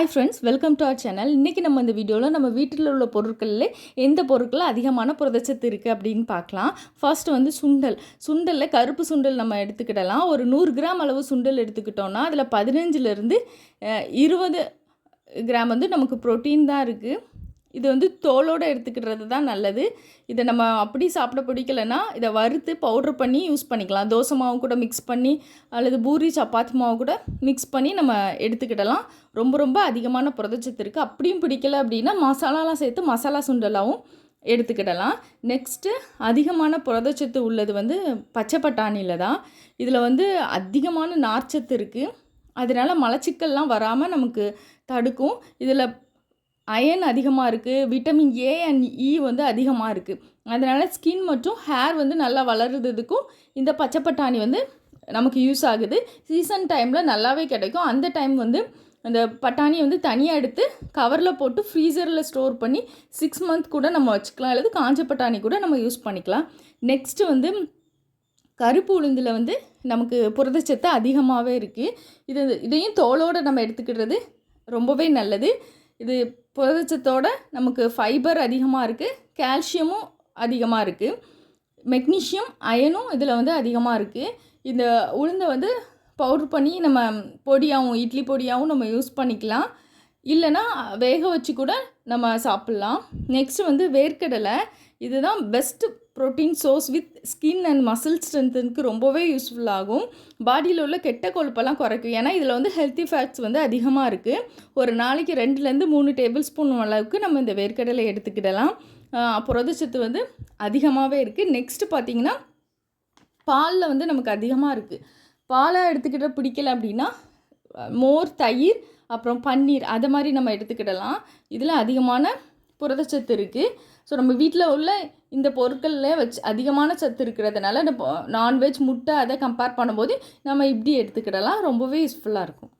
Hi friends welcome to our channel இன்றைக்கி நம்ம இந்த வீடியோவில் நம்ம வீட்டில் உள்ள பொருட்களில் எந்த பொருட்களில் அதிகமான புரதச்சத்து இருக்குது அப்படின்னு பார்க்கலாம். ஃபர்ஸ்ட் வந்து சுண்டல். சுண்டலில் கருப்பு சுண்டல் நம்ம எடுத்துக்கிடலாம். ஒரு நூறு கிராம் அளவு சுண்டல் எடுத்துக்கிட்டோன்னா அதில் பதினஞ்சுலேருந்து இருபது கிராம் வந்து நமக்கு ப்ரோட்டீன் தான் இருக்குது இது வந்து தோலோடு எடுத்துக்கிறது தான் நல்லது. இதை நம்ம அப்படி சாப்பிட பிடிக்கலன்னா இதை வறுத்து பவுட்ரு பண்ணி யூஸ் பண்ணிக்கலாம். தோசை மாவு கூட மிக்ஸ் பண்ணி அல்லது பூரி சப்பாத்தி மாவு கூட மிக்ஸ் பண்ணி நம்ம எடுத்துக்கிடலாம். ரொம்ப ரொம்ப அதிகமான புரதச்சத்து இருக்குது அப்படியும் பிடிக்கல அப்படின்னா மசாலாலாம் சேர்த்து மசாலா சுண்டலாகவும் எடுத்துக்கிடலாம். நெக்ஸ்ட்டு அதிகமான புரதச்சத்து உள்ளது வந்து பச்சை பட்டாணியில் தான். இதில் வந்து அதிகமான நார்ச்சத்து இருக்குது அதனால் மலச்சிக்கல்லாம் வராமல் நமக்கு தடுக்கும். இதில் அயன் அதிகமாக இருக்குது vitamin A and E e வந்து அதிகமாக இருக்குது அதனால் ஸ்கின் மற்றும் ஹேர் வந்து நல்லா வளருறதுக்கும் இந்த பச்சை பட்டாணி வந்து நமக்கு யூஸ் ஆகுது. சீசன் டைமில் நல்லாவே கிடைக்கும். அந்த டைம் வந்து அந்த பட்டாணியை வந்து தனியாக எடுத்து கவரில் போட்டு ஃப்ரீசரில் ஸ்டோர் பண்ணி சிக்ஸ் மந்த் கூட நம்ம வச்சுக்கலாம். அல்லது காஞ்ச பட்டாணி கூட நம்ம யூஸ் பண்ணிக்கலாம். நெக்ஸ்ட்டு வந்து கருப்பு உளுந்தில் வந்து நமக்கு புரதச்சத்து அதிகமாகவே இருக்குது இது இதையும் தோலோடு நம்ம எடுத்துக்கிறது ரொம்பவே நல்லது. இது புரதச்சத்தோட நமக்கு ஃபைபர் அதிகமாக இருக்குது கால்சியமும் அதிகமாக இருக்குது மெக்னீஷியம் அயனும் இதில் வந்து அதிகமாக இருக்குது இந்த உளுந்தை வந்து பவுடர் பண்ணி நம்ம பொடியாகவும் இட்லி பொடியாகவும் நம்ம யூஸ் பண்ணிக்கலாம். இல்லைன்னா வேக வச்சு கூட நம்ம சாப்பிட்லாம். நெக்ஸ்ட்டு வந்து வேர்க்கடலை. இதுதான் best protein source with skin and muscle ஸ்ட்ரென்த்துக்கு ரொம்பவே யூஸ்ஃபுல் ஆகும். பாடியில் உள்ள கெட்ட கொழுப்பெல்லாம் குறைக்கும். ஏன்னா இதில் வந்து ஹெல்த்தி ஃபேட்ஸ் வந்து அதிகமாக இருக்குது ஒரு நாளைக்கு ரெண்டுலேருந்து மூணு டேபிள் ஸ்பூன் அளவுக்கு நம்ம இந்த வேர்க்கடலை எடுத்துக்கிடலாம். புரதச்சத்து வந்து அதிகமாகவே இருக்குது நெக்ஸ்ட்டு பார்த்திங்கன்னா பாலில் வந்து நமக்கு அதிகமாக இருக்குது பாலை எடுத்துக்கிட்ட பிடிக்கல அப்படின்னா மோர் தயிர் அப்புறம் பன்னீர் அதை மாதிரி நம்ம எடுத்துக்கிடலாம். இதில் அதிகமான புரதச்சத்து இருக்குது ஸோ நம்ம வீட்டில் உள்ள இந்த பொருட்களில் வச்சு அதிகமான சத்து இருக்கிறதுனால நான்வெஜ் முட்டை அதை கம்பேர் பண்ணும்போது நம்ம இப்படி எடுத்துக்கிடலாம். ரொம்பவே யூஸ்ஃபுல்லாக இருக்கும்.